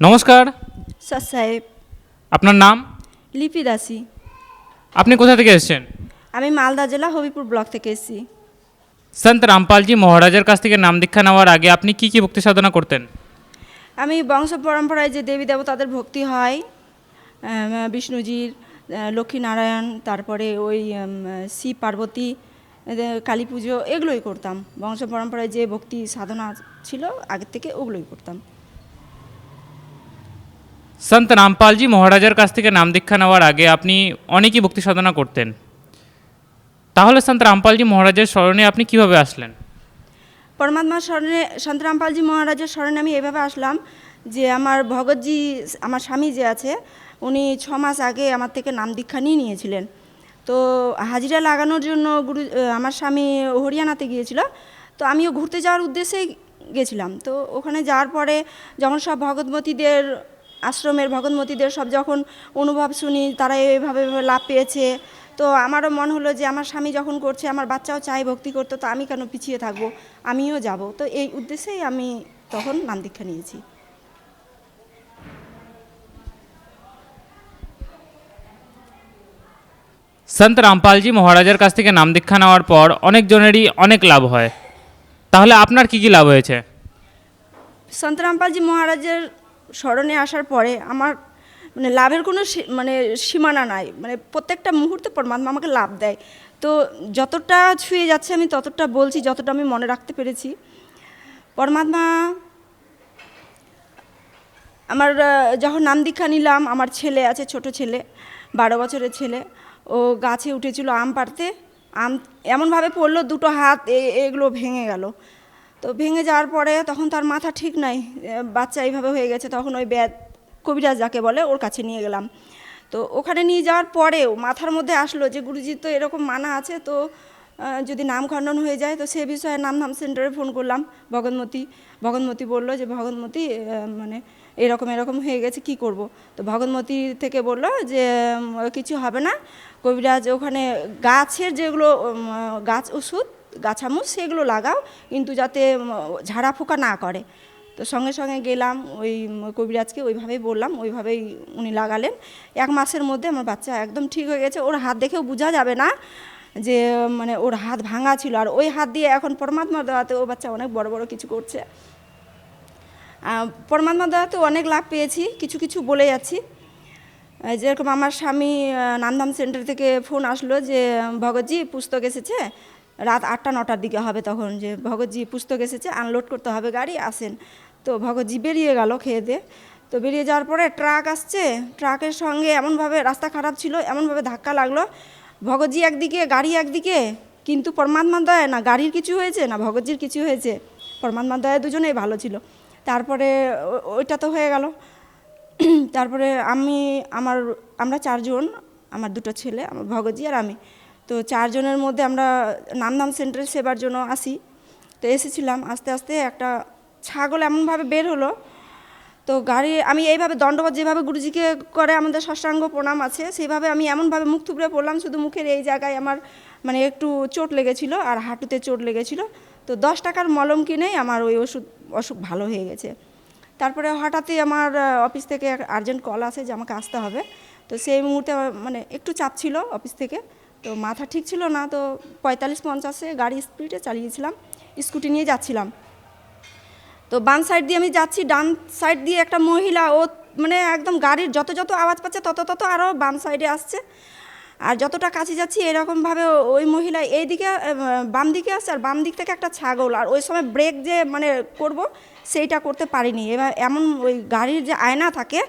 নমস্কার। স্যার সাহেব। আপনার নাম? লিপি দাসী। আপনি কোথা থেকে এসেছেন? আমি মালদা জেলা হবিপুর ব্লক থেকে এসেছি। সন্ত রামপালজি মহারাজের কাছ থেকে নাম দীক্ষা নেওয়ার আগে আপনি কি কি ভক্তি সাধনা করতেন? আমি বংশ পরম্পরায় যে দেবী দেবতাদের ভক্তি হয় বিষ্ণুজির লক্ষ্মীনারায়ণ তারপরে ওই শিব পার্বতী কালী পুজো এগুলোই করতাম। বংশ পরম্পরায় যে ভক্তি সাধনা ছিল আগের থেকে ওগুলোই করতাম। সন্ত রামপালজি মহারাজার কাছ থেকে নাম দীক্ষা নেওয়ার আগে আপনি অনেকই ভক্তি সাধনা করতেন। তাহলে সন্ত রামপালজি মহারাজের স্মরণে আপনি কীভাবে আসলেন? পরমাত্মার স্মরণে, সন্ত রামপালজি মহারাজের স্মরণে আমি এভাবে আসলাম যে আমার ভগৎজি, আমার স্বামী যে আছে, উনি ছ মাস আগে আমার থেকে নাম দীক্ষা নিয়ে নিয়েছিলেন। তো হাজিরা লাগানোর জন্য গুরু আমার স্বামী হরিয়ানাতে গিয়েছিল। তো আমিও ঘুরতে যাওয়ার উদ্দেশ্যেই গেছিলাম। তো ওখানে যাওয়ার পরে যখন সব ভগৎমতীদের আশ্রমের ভগৎমতীদের সব যখন অনুভব শুনি তারা এইভাবে এভাবে লাভ পেয়েছে। তো আমারও মন হলো যে আমার স্বামী যখন করছে আমার বাচ্চাও চাই ভক্তি করতে তো আমি কেন পিছিয়ে থাকব? আমিও যাব। তো এই উদ্দেশ্যেই আমি তখন নাম দীক্ষা নিয়েছি। সন্ত রামপালজি মহারাজের কাছ থেকে নাম দীক্ষা নেওয়ার পর অনেকজনেরই অনেক লাভ হয়। তাহলে আপনার কি কি লাভ হয়েছে? সন্ত রামপালজি মহারাজের স্মরণে আসার পরে আমার মানে লাভের কোনো মানে সীমানা নাই। মানে প্রত্যেকটা মুহূর্তে পরমাত্মা আমাকে লাভ দেয়। তো যতটা ছুঁয়ে যাচ্ছে আমি ততটা বলছি, যতটা আমি মনে রাখতে পেরেছি। পরমাত্মা, আমার যখন নাম দীক্ষা নিলাম, আমার ছেলে আছে, ছোট ছেলে, বারো বছরের ছেলে, ও গাছে উঠেছিল আম পাড়তে। আম এমনভাবে পড়ল, দুটো হাত এগুলো ভেঙে গেল। তো ভেঙে যাওয়ার পরে তখন তার মাথা ঠিক নাই বাচ্চা এইভাবে হয়ে গেছে তখন ওই ব্যাদ কবিরাজ যাকে বলে ওর কাছে নিয়ে গেলাম। তো ওখানে নিয়ে যাওয়ার পরেও মাথার মধ্যে আসলো যে গুরুজি তো এরকম মানা আছে তো যদি নাম খণ্ডন হয়ে যায় তো সে বিষয়ে নাম ধাম সেন্টারে ফোন করলাম ভগৎমতী ভগৎমতী বলল যে ভগৎমতী আহ, মানে এরকম এরকম হয়ে গেছে কি করব? তো ভগৎমতী থেকে বলল যে কিছু হবে না। কবিরাজ ওখানে গাছের যেগুলো গাছ ওষুধ গাছামুচ, সেগুলো লাগাও, কিন্তু যাতে ঝাড়া ফুকা না করে। তো সঙ্গে সঙ্গে গেলাম, ওই কবিরাজকে ওইভাবেই বললাম, ওইভাবেই উনি লাগালেন। এক মাসের মধ্যে আমার বাচ্চা একদম ঠিক হয়ে গেছে। ওর হাত দেখেও বোঝা যাবে না যে মানে ওর হাত ভাঙা ছিল। আর ওই হাত দিয়ে এখন পরমাত্মা দেওয়াতে ও বাচ্চা অনেক বড় বড় কিছু করছে। পরমাত্মা দ্বারাতে অনেক লাভ পেয়েছি, কিছু কিছু বলে যাচ্ছি। যেরকম আমার স্বামী নান্দাম সেন্টার থেকে ফোন আসলো যে, ভগৎজি, পুস্তক এসেছে। রাত আটটা, নটার দিকে হবে তখন যে ভগৎজি পুস্তক এসেছে আনলোড করতে হবে গাড়ি, আসেন। তো ভগৎজি বেরিয়ে গেল খেয়ে দিয়ে। তো বেরিয়ে যাওয়ার পরে ট্রাক আসছে, ট্রাকের সঙ্গে এমনভাবে রাস্তা খারাপ ছিল, এমনভাবে ধাক্কা লাগল। ভগৎজি একদিকে, গাড়ি একদিকে, কিন্তু পরমাত্মা দয়া না, গাড়ির কিছু হয়েছে না ভগৎজির কিছু হয়েছে? পরমাত্মা দয়া দুজনেই ভালো ছিল। তারপরে ওইটা তো হয়ে গেল। তারপরে আমি, আমার, আমরা চারজন, আমার দুটো ছেলে, আমার ভগৎজি আর আমি। তো চারজনের মধ্যে আমরা নামধাম সেন্টারে সেবার জন্য আসি। তো এসেছিলাম, আস্তে আস্তে একটা ছাগল এমনভাবে বের হলো। তো গাড়ি, আমি এইভাবে দণ্ডবোধ যেভাবে গুরুজিকে করে আমাদের ষষ্ঠাঙ্গ প্রণাম আছে, সেইভাবে আমি এমনভাবে মুখ থুবড়ে পড়লাম, শুধু মুখের এই জায়গায় আমার মানে একটু চোট লেগেছিল আর হাঁটুতে চোট লেগেছিল। তো দশ টাকার মলম কিনেই আমার ওই ওষুধ, অসুখ ভালো হয়ে গেছে। তারপরে হঠাৎই আমার অফিস থেকে আর্জেন্ট কল আসে যে আমাকে আসতে হবে। তো সেই মুহূর্তে মানে একটু চাপ ছিল অফিস থেকে। তো মাথা ঠিক ছিল না, তো পঁয়তাল্লিশ পঞ্চাশে গাড়ি স্পিডে চালিয়েছিলাম, স্কুটি নিয়ে যাচ্ছিলাম। তো বাম সাইড দিয়ে আমি যাচ্ছি, ডান সাইড দিয়ে একটা মহিলা, ও মানে একদম গাড়ির যত যত আওয়াজ পাচ্ছে, তত তত আরও বাম সাইডে আসছে। আর যতটা কাছে যাচ্ছি, এরকমভাবে ওই মহিলা এই দিকে বাম দিকে আসছে আর বাম দিক থেকে একটা ছাগল। আর ওই সময় ব্রেক যে মানে করব, সেইটা করতে পারিনি। এবার এমন ওই গাড়ির যে আয়না থাকে,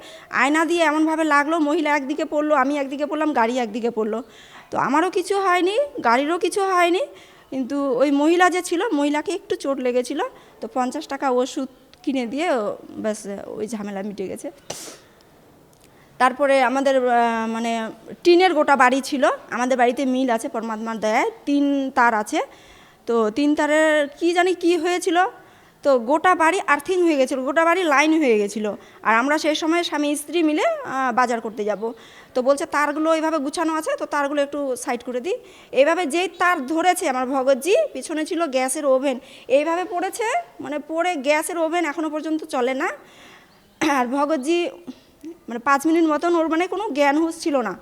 আয়না দিয়ে এমনভাবে লাগল, মহিলা একদিকে পড়ল, আমি একদিকে পড়লাম, গাড়ি একদিকে পড়ল। তো আমারও কিছু হয়নি, গাড়িরও কিছু হয়নি, কিন্তু ওই মহিলা যে ছিল, মহিলাকে একটু চোট লেগেছিল, তো পঞ্চাশ টাকা ওষুধ কিনে দিয়ে ব্যাস, ওই ঝামেলা মিটে গেছে। তারপরে আমাদের মানে টিনের গোটা বাড়ি ছিল, আমাদের বাড়িতে মিল আছে, পরমাত্মার দয়ায়, তিন তার আছে, তো তিন তারের কি জানি কি হয়েছিল তো গোটা বাড়ি আর্থিং হয়ে গেছিল, গোটা বাড়ি লাইন হয়ে গেছিল। আর আমরা সেই সময় স্বামী স্ত্রী মিলে বাজার করতে যাব। তো বলছে, তারগুলো এইভাবে গুছানো আছে, তো তারগুলো একটু সাইড করে দিই। এইভাবে যেই তার ধরেছে, আমার ভগৎজি, পিছনে ছিল গ্যাসের ওভেন। এইভাবে পড়েছে মানে পড়ে গ্যাসের ওভেন এখনও পর্যন্ত চলে না। আর ভগৎজি মানে পাঁচ মিনিট মতন ওর মানে কোনো জ্ঞান হুঁশ ছিল না।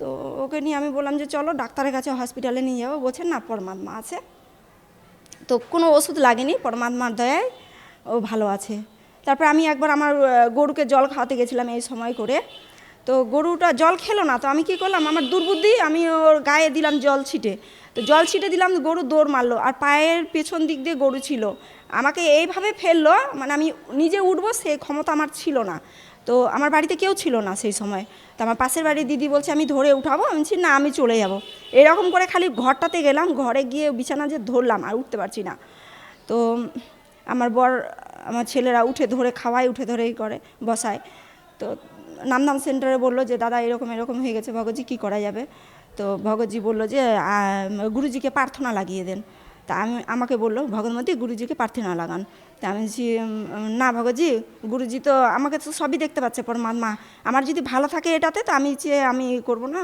তো ওকে নিয়ে আমি বললাম যে, চলো ডাক্তারের কাছে হসপিটালে নিয়ে যাব। বলছেন না, পরমাত্মা আছে। তো কোনো ওষুধ লাগেনি, পরমাত্মার দয়ায় ও ভালো আছে। তারপর আমি একবার আমার গরুকে জল খাওয়াতে গেছিলাম এই সময় করে। তো গরুটা জল খেলো না, তো আমি কি করলাম, আমার দুর্বুদ্ধি, আমি ওর গায়ে দিলাম জল ছিটে। তো জল ছিটে দিলাম, গরু দৌড় মারলো, আর পায়ের পেছন দিক দিয়ে গরু ছিল। আমাকে এইভাবে ফেলল মানে আমি নিজে উঠবো সেই ক্ষমতা আমার ছিল না। তো আমার বাড়িতে কেউ ছিল না সেই সময়। তো আমার পাশের বাড়ির দিদি বলছে, আমি ধরে উঠাবো? আমি বলছি, না, আমি চলে যাব। এরকম করে খালি ঘরটাতে গেলাম, ঘরে গিয়ে বিছানা যে ধরলাম, আর উঠতে পারছি না। তো আমার বর, আমার ছেলেরা উঠে ধরে খাওয়ায়, উঠে ধরেই করে, বসায়। তো নামধাম সেন্টারে বলল যে, দাদা, এরকম এরকম হয়ে গেছে, ভগতজি, কী করা যাবে? তো ভগতজি বলল যে গুরুজিকে প্রার্থনা লাগিয়ে দেন। তা আমি, আমাকে বলল ভগৎমতী গুরুজিকে প্রার্থনা লাগান। তা আমি বলছি না ভগতজি, গুরুজি তো আমাকে তো সবই দেখতে পাচ্ছে পরমাত্মা। আমার যদি ভালো থাকে এটাতে, তো আমি যে আমি করব না,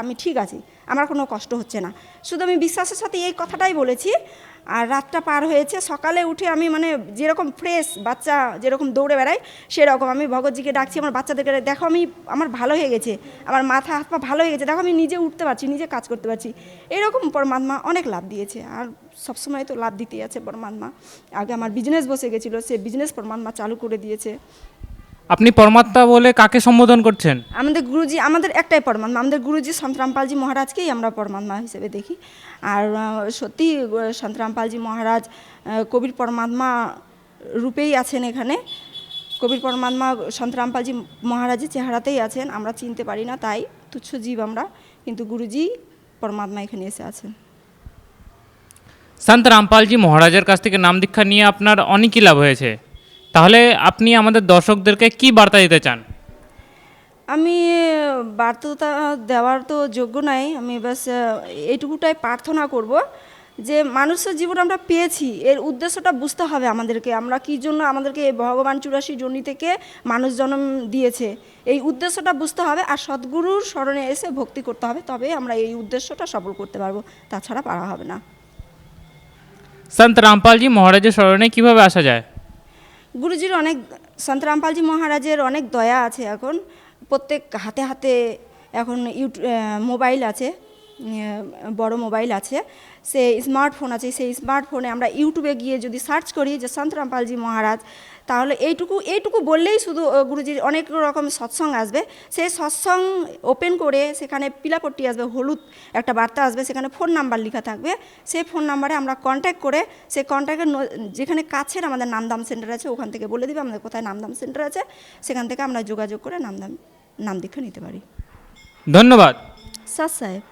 আমি ঠিক আছি, আমার কোনো কষ্ট হচ্ছে না। শুধু আমি বিশ্বাসের সাথে এই কথাটাই বলেছি, আর রাতটা পার হয়েছে, সকালে উঠে আমি মানে যেরকম ফ্রেশ বাচ্চা যেরকম দৌড়ে বেড়াই সেরকম আমি ভগৎজিকে ডাকছি, আমার বাচ্চাদেরকে দেখো আমি, আমার ভালো হয়ে গেছে, আমার মাথা, হাত পা ভালো হয়ে গেছে, দেখো আমি নিজে উঠতে পারছি, নিজে কাজ করতে পারছি। এরকম পরমাত্মা অনেক লাভ দিয়েছে, আর সবসময় তো লাভ দিতেই আছে পরমাত্মা। আগে আমার বিজনেস বসে গেছিল সে বিজনেস পরমাত্মা চালু করে দিয়েছে। আপনি পরমাত্মা বলে কাকে সম্বোধন করছেন? আমাদের গুরুজি আমাদের একটাই পরমাত্মা আমাদের গুরুজি সন্তরামপালজি মহারাজকেই আমরা পরমাত্মা হিসেবে দেখি। আর সত্যি সন্তরামপালজি মহারাজ কবির পরমাত্মা রূপেই আছেন এখানে। কবির পরমাত্মা সন্তরামপালজি মহারাজের চেহারাতেই আছেন আমরা চিনতে পারি না তাই তুচ্ছ জীব আমরা কিন্তু গুরুজি পরমাত্মা এখানে এসে আছেন। সন্ত রামপালজি মহারাজের কাছ থেকে নাম দীক্ষা নিয়ে আপনার অনেকই লাভ হয়েছে। তাহলে আপনি আমাদের দর্শকদেরকে কি বার্তা দিতে চান? আমি বার্তা দেওয়ার তো যোগ্য নাই। আমি ব্যাস এইটুকুটাই প্রার্থনা করব যে মানুষের জীবন আমরা পেয়েছি। এর উদ্দেশ্যটা বুঝতে হবে আমাদেরকে। আমরা কী জন্য আমাদেরকে এই ভগবান চুরাশি জন্ম থেকে মানুষ জন্ম দিয়েছে? এই উদ্দেশ্যটা বুঝতে হবে আর সদ্গুরুর স্মরণে এসে ভক্তি করতে হবে। তবে আমরা এই উদ্দেশ্যটা সফল করতে পারব। তাছাড়া পারা হবে না। সন্ত রামপালজি মহারাজের স্মরণে কীভাবে আসা যায়? গুরুজির অনেক সন্ত রামপালজি মহারাজের অনেক দয়া আছে এখন। প্রত্যেক হাতে হাতে এখন ইউট মোবাইল আছে। বড় মোবাইল আছে সে স্মার্টফোন আছে সেই স্মার্টফোনে আমরা ইউটিউবে গিয়ে যদি সার্চ করি যে সন্ত রামপালজি মহারাজ তাহলে এইটুকু এইটুকু বললেই শুধু গুরুজির অনেক রকম সৎসঙ্গ আসবে। সেই সৎসং ওপেন করে সেখানে পিলাপট্টি আসবে হলুদ একটা বার্তা আসবে সেখানে ফোন নাম্বার লেখা থাকবে। সেই ফোন নাম্বারে আমরা কন্ট্যাক্ট করে সেই কন্ট্যাক্টের যেখানে কাছের আমাদের নামদাম সেন্টার আছে ওখান থেকে বলে দিবে আমাদের কোথায় নামদাম সেন্টার আছে। সেখান থেকে আমরা যোগাযোগ করে নামদাম নাম দীক্ষা নিতে পারি। ধন্যবাদ। স্যার সাহেব